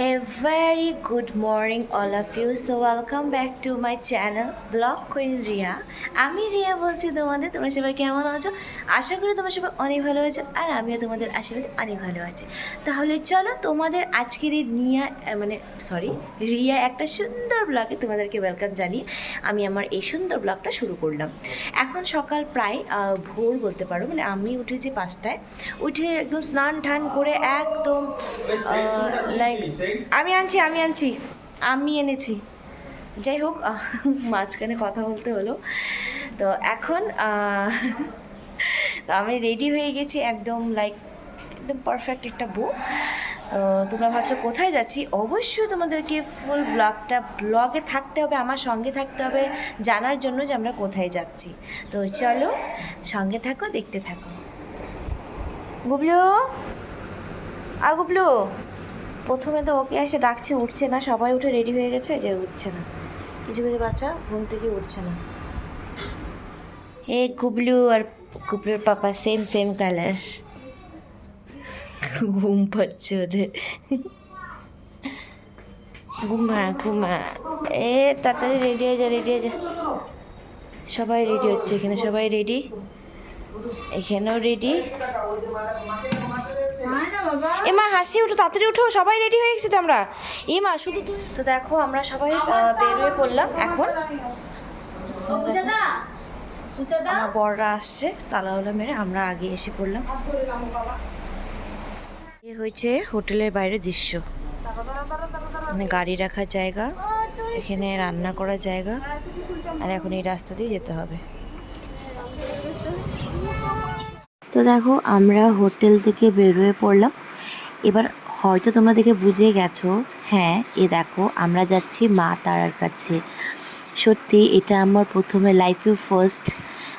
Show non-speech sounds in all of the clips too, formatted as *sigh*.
A very good morning, all of you. So, welcome back to my channel Blog Queen Ria. আমি রিয়া বলছি তোমাদের, তোমরা সবাই কেমন আছো আশা করি তোমরা সবাই অনেক ভালো আছো, আর আমিও তোমাদের আশীর্বাদে অনেক ভালো আছি তাহলে চলো, তোমাদের আজকের এই নিয়া মানে সরি রিয়া একটা সুন্দর ব্লগে তোমাদেরকে ওয়েলকাম জানিয়ে আমি আমার এই সুন্দর ব্লগটা শুরু করলাম এখন সকাল প্রায় ভোর বলতে পারো মানে আমি উঠেছি পাঁচটায়, উঠে একদম স্নান টান করে একদম লাইক আমি আনছি আমি আনছি। আমি এনেছি। যাই হোক মাঝখানে কথা বলতে হলো। তো এখন তো আমি রেডি হয়ে গেছি একদম লাইক একদম পারফেক্ট একটা বউ। তোমরা ভাবছ কোথায় যাচ্ছি? অবশ্যই তোমাদেরকে ফুল ব্লগটা ব্লগে থাকতে হবে, আমার সঙ্গে থাকতে হবে, জানার জন্য যে আমরা কোথায় যাচ্ছি। তো চলো, সঙ্গে থাকো, দেখতে থাকো। গুবলু? আ গুবলু? প্রথমে তো ওকে এসে ডাকছে, উঠছে না, সবাই উঠে রেডি হয়ে গেছে যে উঠছে না। কিছু কিছু বাচ্চা ঘুম থেকে উঠছে না। এ গুবলু আর গুবলুর পাপা সেম সেম কালার ঘুম পাচ্ছে ওদের। ঘুমা ঘুমা। এ তাড়াতাড়ি রেডি হয়ে যা রেডি হয়ে যা। সবাই রেডি হচ্ছে এখানে, সবাই রেডি এখানেও রেডি এ মা হাসি উঠো তাড়াতাড়ি উঠো সবাই রেডি হয়ে গেছি তো আমরা এ মা শুধু তো দেখো আমরা সবাই বের হয়ে পড়লাম এখন। আমার বড়রা আসছে তালাওলা মেরে আমরা আগে এসে পড়লাম। এ হয়েছে হোটেলের বাইরের দৃশ্য। মানে গাড়ি রাখার জায়গা এখানে রান্না করার জায়গা আর এখন এই রাস্তা দিয়ে যেতে হবে। তো দেখো, আমরা হোটেল থেকে বেরোয় পড়লাম। এবার হয়তো তোমরা দেখে বুঝে গেছো হ্যাঁ এ দেখো, আমরা যাচ্ছি মা তারার কাছে। সত্যি, এটা আমার প্রথমে লাইফে ফার্স্ট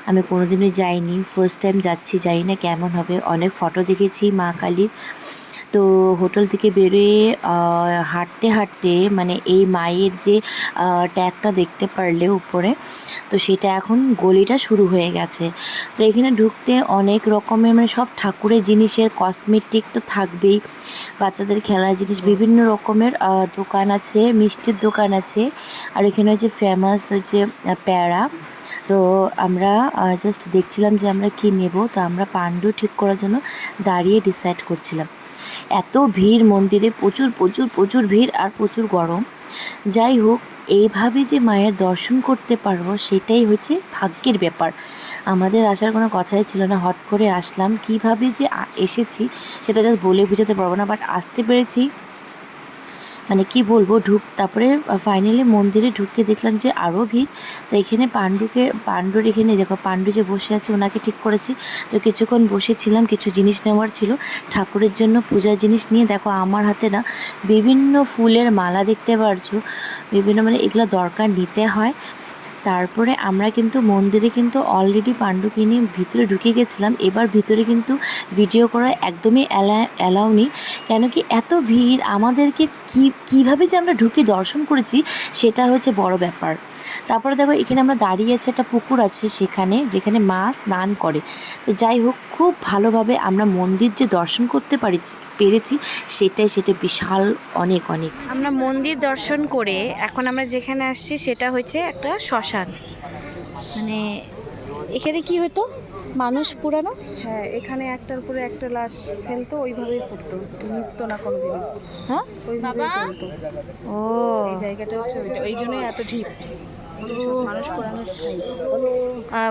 আমি কোনোদিনই যাইনি ফার্স্ট টাইম যাচ্ছি যাই না কেমন হবে। অনেক ফটো দেখেছি মা কালীর। তো হোটেল থেকে বেরোয় হাঁটতে হাঁটতে মানে এই মায়ের যে ট্যাগটা দেখতে পারলে উপরে, তো সেটা এখন গলিটা শুরু হয়ে গেছে। তো এখানে ঢুকতে অনেক রকমের মানে সব ঠাকুরের জিনিসের কসমেটিক তো থাকবেই। বাচ্চাদের খেলার জিনিস, বিভিন্ন রকমের দোকান আছে, মিষ্টির দোকান আছে। আর এখানে হচ্ছে ফেমাস হচ্ছে প্যারা। তো আমরা জাস্ট দেখছিলাম যে আমরা কি নেব, তো আমরা পাণ্ডু ঠিক করার জন্য দাঁড়িয়ে ডিসাইড করছিলাম। এত ভিড় মন্দিরে, প্রচুর প্রচুর প্রচুর ভিড় আর প্রচুর গরম। যাই হোক, এইভাবে যে মায়ের দর্শন করতে পারব, সেটাই হচ্ছে ভাগ্যের ব্যাপার। আমাদের আসার কোনো কথাই ছিল না, হট করে আসলাম। কীভাবে যে এসেছি, সেটা জাস্ট বলে বুঝাতে পারব না বাট আসতে পেরেছি। মানে কি বলব, ঢুক, তারপরে ফাইনালি মন্দিরে ঢুকে দেখলাম যে আরও ভিড়। তো এখানে পাণ্ডুকে, পাণ্ডুর এখানে দেখো, পাণ্ডু যে বসে আছে ওনাকে ঠিক করেছি। তো কিছুক্ষণ বসেছিলাম, কিছু জিনিস নেওয়ার ছিল। ঠাকুরের জন্য পূজার জিনিস নিয়ে দেখো, আমার হাতে না বিভিন্ন ফুলের মালা দেখতে পারছ। বিভিন্ন মানে এগুলো দরকার নিতে হয়। তারপরে আমরা কিন্তু মন্দিরে কিন্তু অলরেডি পাণ্ডুকে নিয়ে ভিতরে ঢুকে গেছিলাম। এবার ভিতরে কিন্তু ভিডিও করা একদমই অ্যালাউ নেই। কেন কি এত ভিড়, আমাদেরকে কি, কীভাবে যে আমরা ঢুকে দর্শন করেছি, সেটা হচ্ছে বড় ব্যাপার। তারপরে দেখো, এখানে আমরা দাঁড়িয়ে আছে, একটা পুকুর আছে সেখানে, যেখানে মা স্নান করে। তো যাই হোক, খুব ভালোভাবে আমরা মন্দির যে দর্শন করতে পারি পেরেছি, সেটাই, সেটা বিশাল, অনেক অনেক। আমরা মন্দির দর্শন করে এখন আমরা যেখানে আসছি, সেটা হচ্ছে একটা শ্মশান। মানে এখানে কি হতো? মানুষ পুরানো? হ্যাঁ এখানে একটার উপরে একটা লাশ ফেলতো ওইভাবেই পড়তো নিপতো না কোনোদিনও হ্যাঁ? ওইভাবেই ফেলতো ও। এই জায়গাটা হচ্ছে ওইটা। ওই জন্যই এত ঢিপ। মানুষ পোড়ানোর ছাই।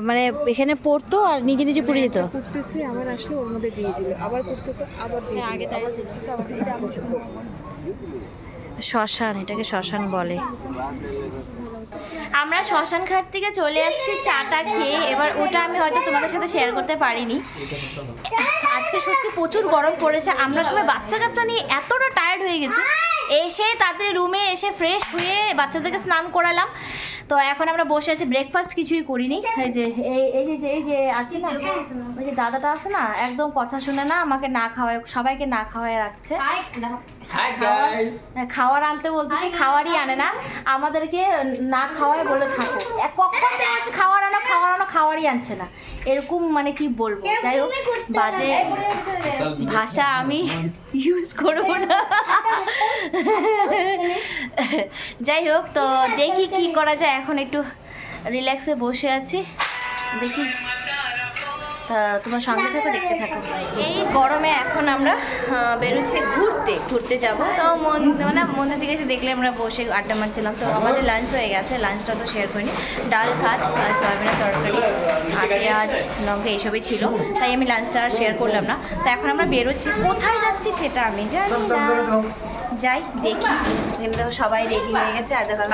মানে এখানে পড়তো আর নিজে নিজে পুড়ে যেত? পড়তেছে আবার আসলে ওর মধ্যে দিয়ে দিল। আবার পড়তেছে আবার দিয়ে দিল। আবার পড়তেছে আবার দিয়ে শ্মশান, এটাকে শ্মশান বলে। আমরা শ্মশান ঘাট থেকে চলে আসছি চাটা খেয়ে। এবার ওটা আমি হয়তো তোমাদের সাথে শেয়ার করতে পারিনি। আজকে সত্যি প্রচুর গরম পড়েছে। আমরা সবাই বাচ্চা কাচ্চা নিয়ে এতটা টায়ার্ড হয়ে গেছি। এসে তাদের রুমে এসে ফ্রেশ হয়ে বাচ্চাদেরকে স্নান করালাম। তো এখন আমরা বসে আছি ব্রেকফাস্ট কিছুই করিনি। এই যে এই এই যে এই যে আছে না ওই যে দাদাটা আছে না একদম কথা শুনে না আমাকে না খাওয়ায় সবাইকে না খাওয়ায় রাখছে! হ্যাঁ, খাওয়ার আনতে বলতেছি খাওয়ারই আনে না। আমাদেরকে না খাওয়ায় বলে থাকো। কখন হচ্ছে খাওয়ার আনো খাওয়ার আনো খাওয়ারই আনছে না। এরকম মানে কি বলব? যাই হোক বাজে ভাষা আমি ইউজ করব না। *laughs* যাই হোক তো দেখি কি করা যায়। এখন একটু রিল্যাক্সে বসে আছি। দেখি তোমার সঙ্গে থাকো, দেখতে থাকো। এই গরমে এখন আমরা বেরোচ্ছি ঘুরতে। ঘুরতে যাব। তো মন মানে মন্দির থেকে এসে দেখলে আমরা বসে আড্ডা মারছিলাম। তো আমাদের লাঞ্চ হয়ে গেছে। লাঞ্চটা তো শেয়ার করিনি। ডাল, ভাত আর সয়াবিনের তরকারি। পেঁয়াজ, লঙ্কা, এইসবই ছিল। তাই আমি লাঞ্চটা আর শেয়ার করলাম না। তো এখন আমরা বেরোচ্ছি। কোথায় যাচ্ছি সেটা আমি জানি না। যাই দেখি। এখানে দেখো সবাই রেডি হয়ে গেছে আর দেখো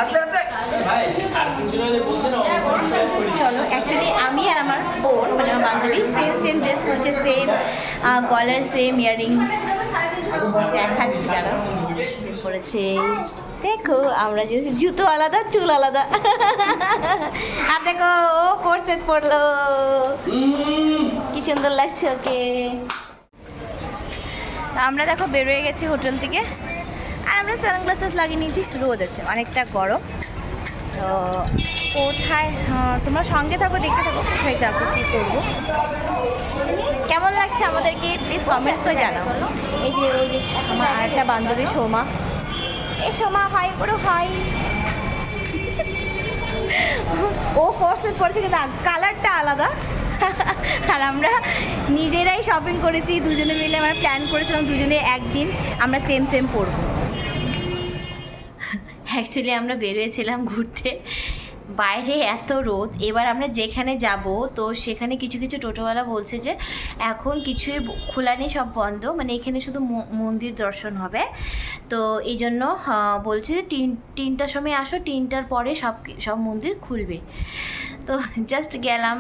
চলো অ্যাকচুয়ালি আমি আর আমার বোন মানে আমার বান্ধবী সেম সেম ড্রেস পরেছে সেম গলার সেম ইয়ারিং দেখাচ্ছি তারা। সেম পরেছে। দেখো আমরা যে জুতো আলাদা চুল আলাদা। আর দেখো ও কোর্সেট পরলো। কি সুন্দর লাগছে ওকে। আমরা দেখো বেরোয় গেছি হোটেল থেকে। আমরা সানগ্লাসেস লাগিয়ে নিয়েছি রোদ আছে অনেকটা গরম। তো কোথায় হ্যাঁ, তোমরা সঙ্গে থাকো দেখতে থাকো কোথায় যাব কী করব। কেমন লাগছে আমাদেরকে? প্লিজ কমেন্টস করে জানাও। এই যে ওই যে আমার আরেকটা বান্ধবী সোমা। এই সোমা হাই করো হাই ও কোর্সেট পড়ছে কিন্তু কালারটা আলাদা। আর আমরা নিজেরাই শপিং করেছি দুজনে মিলে আমরা প্ল্যান করেছিলাম দুজনে একদিন আমরা সেম সেম পরবো। অ্যাকচুয়ালি আমরা বেরিয়েছিলাম ঘুরতে। বাইরে এত রোদ। এবার আমরা যেখানে যাব, তো সেখানে কিছু কিছু টোটোওয়ালা বলছে যে, এখন কিছুই খোলা নেই, সব বন্ধ। মানে এখানে শুধু মন্দির দর্শন হবে। তো এই জন্য বলছে যে, তিন, তিনটার সময় আসো, তিনটার পরে সব সব মন্দির খুলবে। তো জাস্ট গেলাম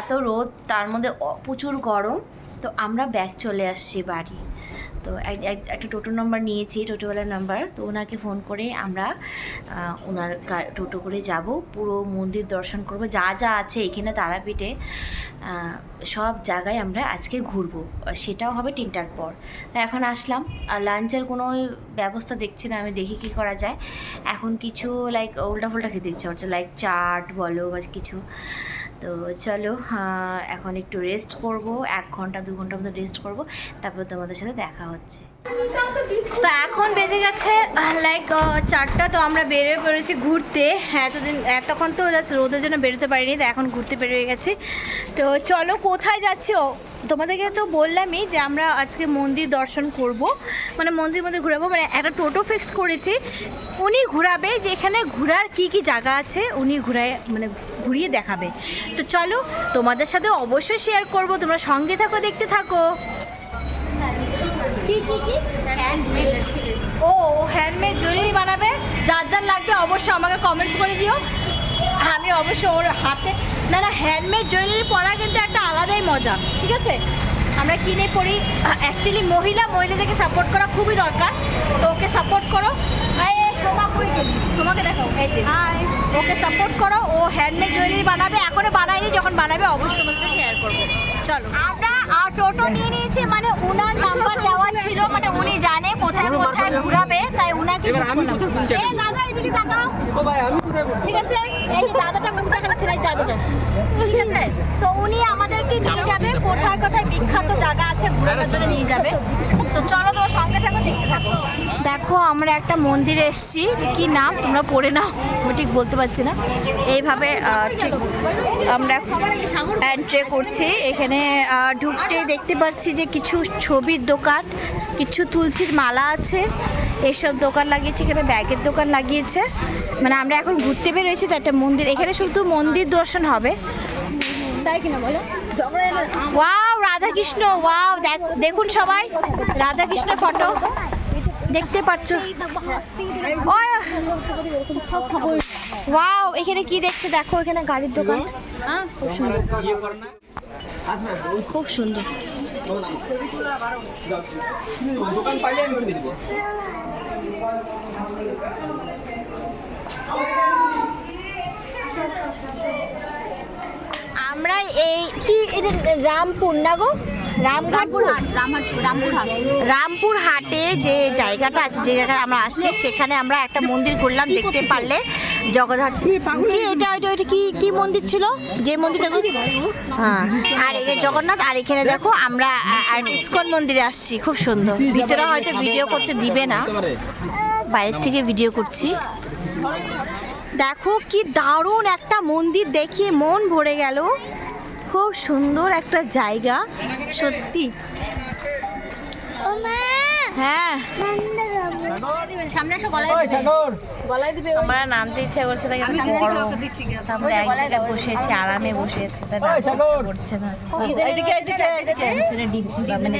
এত রোদ, তার মধ্যে প্রচুর গরম। তো আমরা ব্যাগ চলে আসছি বাড়ি। তো এক- এক- একটা টোটো নাম্বার নিয়েছি, টোটোওয়ালার নাম্বার তো ওনাকে ফোন করে আমরা ওনার টোটো করে যাব, পুরো মন্দির দর্শন করব, যা যা আছে এখানে তারাপীঠে সব জায়গায় আমরা আজকে ঘুরবো। সেটাও হবে তিনটার পর। তা এখন আসলাম, আর লাঞ্চের কোনো ব্যবস্থা দেখছি না, আমি দেখি কী করা যায়। এখন কিছু লাইক উল্টা ফুল্টা খেতে ইচ্ছা হচ্ছে লাইক চাট বলো বা কিছু। তো চলো এখন একটু রেস্ট করব, এক ঘণ্টা, দু ঘণ্টার মতো রেস্ট করব, তারপর তোমাদের সাথে দেখা হচ্ছে। তো এখন বেজে গেছে লাইক চারটা, তো আমরা বেরিয়ে পড়েছি ঘুরতে। এতদিন, এতক্ষণ তো রোদের জন্য বেরোতে পারিনি, তো এখন ঘুরতে বেরিয়ে গেছি। তো চলো, কোথায় যাচ্ছি? ও তোমাদেরকে তো বললামই যে আমরা আজকে মন্দির দর্শন করব মানে মন্দির মন্দির ঘুরাবো মানে একটা টোটো ফিক্সড করেছি। উনি ঘুরাবে যে এখানে ঘোরার কি কি জায়গা আছে, উনি ঘুরায় মানে ঘুরিয়ে দেখাবে। তো চলো, তোমাদের সাথে অবশ্যই শেয়ার করব, তোমরা সঙ্গে থাকো, দেখতে থাকো। ও হ্যান্ডমেড জুয়েলারি বানাবে। যার যার লাগবে অবশ্যই আমাকে কমেন্টস করে দিও। আমি অবশ্যই ওর হাতে না না হ্যান্ডমেড জুয়েলারি পরা কিন্তু একটা আলাদাই মজা ঠিক আছে? আমরা কিনে পড়ি অ্যাকচুয়ালি মহিলা মহিলাদেরকে সাপোর্ট করা খুবই দরকার। তো ওকে সাপোর্ট করো। এই, এই, সোমা কই গেলি? তোমাকে দেখো এই যে ওকে সাপোর্ট করো। ও হ্যান্ডমেড জুয়েলারি বানাবে। এখনও বানায়নি যখন বানাবে অবশ্যই তোমার সাথে শেয়ার করব। চলো। আর টোটো নিয়ে নিয়েছি মানে উনার নাম্বার দেওয়া ছিল মানে উনি জানে কোথায় কোথায় ঘুরাবে তাই উনাকে। এই দাদা এদিকে তাকাও। ঠিক আছে? এই দাদাটা মুখ দেখাচ্ছে না এই দাদাটা। ঠিক আছে? তো উনি আমাদেরকে নিয়ে যাবে কোথায় কোথায় বিখ্যাত জায়গা আছে ঘোরানোর জন্য নিয়ে যাবে। তো চলো তোমার সঙ্গে থাকো দেখতে থাকো। দেখো আমরা একটা মন্দিরে এসেছি। কি নাম? তোমরা পড়ে নাও আমি ঠিক বলতে পারছি না। এইভাবে ঠিক আমরা এন্ট্রি করছি। এখানে ঢুকতে দেখতে পাচ্ছি যে কিছু ছবির দোকান, কিছু তুলসীর মালা আছে। এসব দোকান লাগিয়েছে, এখানে ব্যাগের দোকান লাগিয়েছে। মানে আমরা এখন ঘুরতে বেরোয়েছি, তো একটা মন্দির, এখানে শুধু মন্দির দর্শন হবে। তাই কিনা বলো? ওয়াও, রাধাকৃষ্ণ, ওয়াও দেখুন সবাই রাধাকৃষ্ণ ফটো। দেখতে পাচ্ছ। ওয়াও, এখানে কি দেখছে? দেখো, এখানে গাড়ির দোকান। খুব সুন্দর। খুব সুন্দর। আমরা এই কি এটা রামপুর না গো? রামঘাটপুর রামপুর হাটে যে জায়গাটা আছে যে জায়গায় আমরা আসছি সেখানে আমরা একটা মন্দির ঘুরলাম দেখতে পারলে। জগন্নাথ কি এটা এটা এটা কি কি মন্দির ছিল? যে মন্দিরটা হ্যাঁ। আর এই জগন্নাথ আর এখানে দেখো আমরা আর ইসকন মন্দিরে আসছি খুব সুন্দর। ভিতরে হয়তো ভিডিও করতে দিবে না। বাইরের থেকে ভিডিও করছি। দেখো কি দারুণ একটা মন্দির দেখে মন ভরে গেল। খুব সুন্দর একটা জায়গা সত্যি। হ্যাঁ। সামনে এসে গলায় গলায় দিবে। আমরা নামতে ইচ্ছা করছে না কিন্তু গরম আমরা এক জায়গায় বসেছি আরামে বসেছি তাই নামতে ইচ্ছা করছে না। এদিকে এদিকে এদিকে ভিতরে ডিপ মানে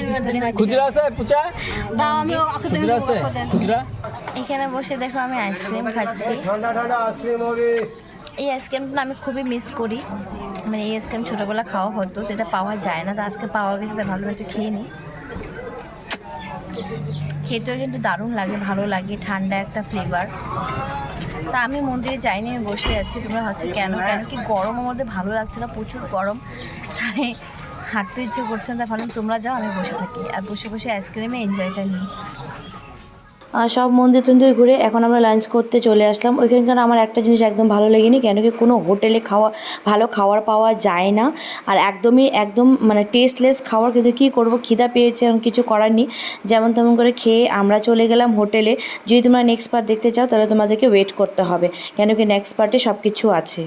খুচরা আছে পুচা? দাও আমি খুচরা আছে? খুচরা? এখানে বসে দেখো আমি আইসক্রিম খাচ্ছি। এই আইসক্রিমটা আমি খুবই মিস করি। মানে এই আইসক্রিম ছোটোবেলা খাওয়া হতো সেটা পাওয়া যায় না তো আজকে পাওয়া গেছে তাই ভালো একটু খেয়ে নিই। খেতেও কিন্তু দারুণ লাগে ভালো লাগে ঠান্ডা একটা ফ্লেভার তা আমি মন্দিরে যাইনি আমি বসে আছি তোমরা হচ্ছে কেন? কেন কি গরমের মধ্যে ভালো লাগছে না প্রচুর গরম। তাই হাঁটতে ইচ্ছে করছে না তাই ভাবলাম তোমরা যাও আমি বসে থাকি। আর বসে বসে আইসক্রিমে এনজয়টা নিই। সব মন্দির টন্দির ঘুরে এখন আমরা লাঞ্চ করতে চলে আসলাম। ওইখানকার আমার একটা জিনিস একদম ভালো লাগেনি, কেন কি কোনো হোটেলে খাওয়া, ভালো খাবার পাওয়া যায় না। আর একদমই, একদম মানে টেস্টলেস খাওয়ার, কিন্তু কী করব, খিদা পেয়েছে, এখন কিছু করার নেই। যেমন তেমন করে খেয়ে আমরা চলে গেলাম হোটেলে। যদি তোমরা নেক্সট পার্ট দেখতে চাও, তাহলে তোমাদেরকে ওয়েট করতে হবে। কেন কি নেক্সট পার্টে সব কিছু আছে।